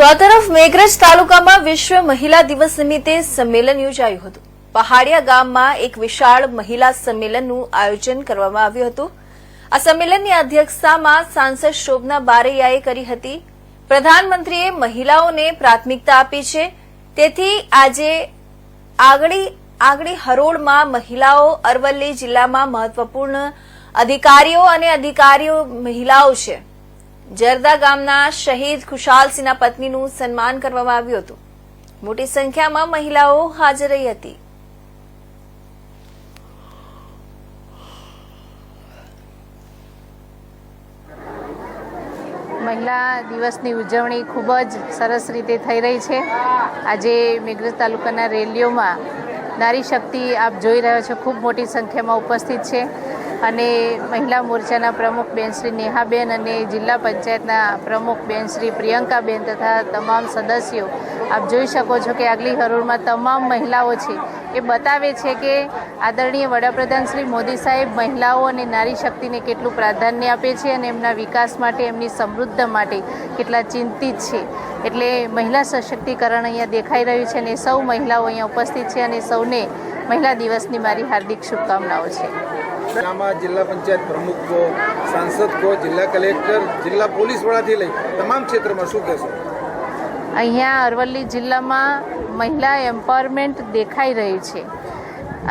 તો આ તરફ મેઘરજ તાલુકામાં વિશ્વ મહિલા દિવસ નિમિત્તે સંમેલન યોજાયું હતું. પહાડિયા ગામમાં એક વિશાળ મહિલા સંમેલનનું આયોજન કરવામાં આવ્યું હતું. આ સંમેલનની અધ્યક્ષતામાં સાંસદ શોભના બારૈયાએ કરી હતી. પ્રધાનમંત્રીએ મહિલાઓને પ્રાથમિકતા આપી છે. તેથી આજે આગળી આગળી હરોળમાં મહિલાઓ અરવલ્લી જિલ્લામાં મહત્વપૂર્ણ અધિકારીઓ અને અધિકારીઓ મહિલાઓ છે. જરદા ગામના શહીદ ખુશાલસિંહના પત્નીનું સન્માન કરવામાં આવ્યું હતું. મોટી સંખ્યામાં મહિલાઓ હાજર રહી હતી. મહિલા દિવસની ઉજવણી ખૂબ જ સરસ રીતે થઈ રહી છે. આજે મેઘરજ તાલુકાના રેલીઓમાં નારી શક્તિ આપ જોઈ રહ્યો છો. ખૂબ મોટી સંખ્યામાં ઉપસ્થિત છે. અને મહિલા મોરચાના પ્રમુખ બેન શ્રી નેહાબેન અને જિલ્લા પંચાયતના પ્રમુખ બેન શ્રી પ્રિયંકાબેન તથા તમામ સદસ્યો, આપ જોઈ શકો છો કે આગલી હરોળમાં તમામ મહિલાઓ છે. એ બતાવે છે કે આદરણીય વડાપ્રધાન શ્રી મોદી સાહેબ મહિલાઓ અને નારી શક્તિને કેટલું પ્રાધાન્ય આપે છે અને એમના વિકાસ માટે, એમની સમૃદ્ધ માટે કેટલા ચિંતિત છે. એટલે મહિલા સશક્તિકરણ અહીંયા દેખાઈ રહ્યું છે અને સૌ મહિલાઓ અહીંયા ઉપસ્થિત છે અને સૌને મહિલા દિવસની મારી હાર્દિક શુભકામનાઓ છે. આમાં જિલ્લા પંચાયત પ્રમુખ કહો સાંસદ કહો જિલ્લા કલેક્ટર, જિલ્લા પોલીસ વડાથી લઈ તમામ ક્ષેત્રમાં શું કહેશો? અહીંયા અરવલ્લી જિલ્લામાં મહિલા એમ્પાવરમેન્ટ દેખાઈ રહ્યું છે.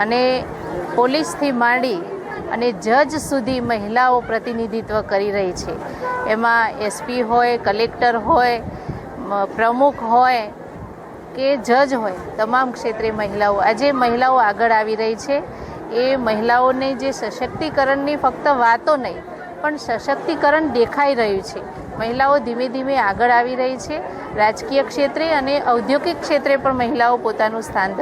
અને પોલીસથી માંડી અને જજ સુધી મહિલાઓ પ્રતિનિધિત્વ કરી રહી છે. એમાં એસપી હોય, કલેક્ટર હોય પ્રમુખ હોય કે જજ હોય, તમામ ક્ષેત્રે મહિલાઓ. આજે મહિલાઓ આગળ આવી રહી છે. એ મહિલાઓને જે સશક્તિકરણની ફક્ત વાતો નહીં, પણ સશક્તિકરણ દેખાઈ રહ્યું છે. મહિલાઓ ધીમે ધીમે આગળ આવી રહી છે. રાજકીય ક્ષેત્રે અને ઔદ્યોગિક ક્ષેત્રે પણ મહિલાઓ પોતાનું સ્થાન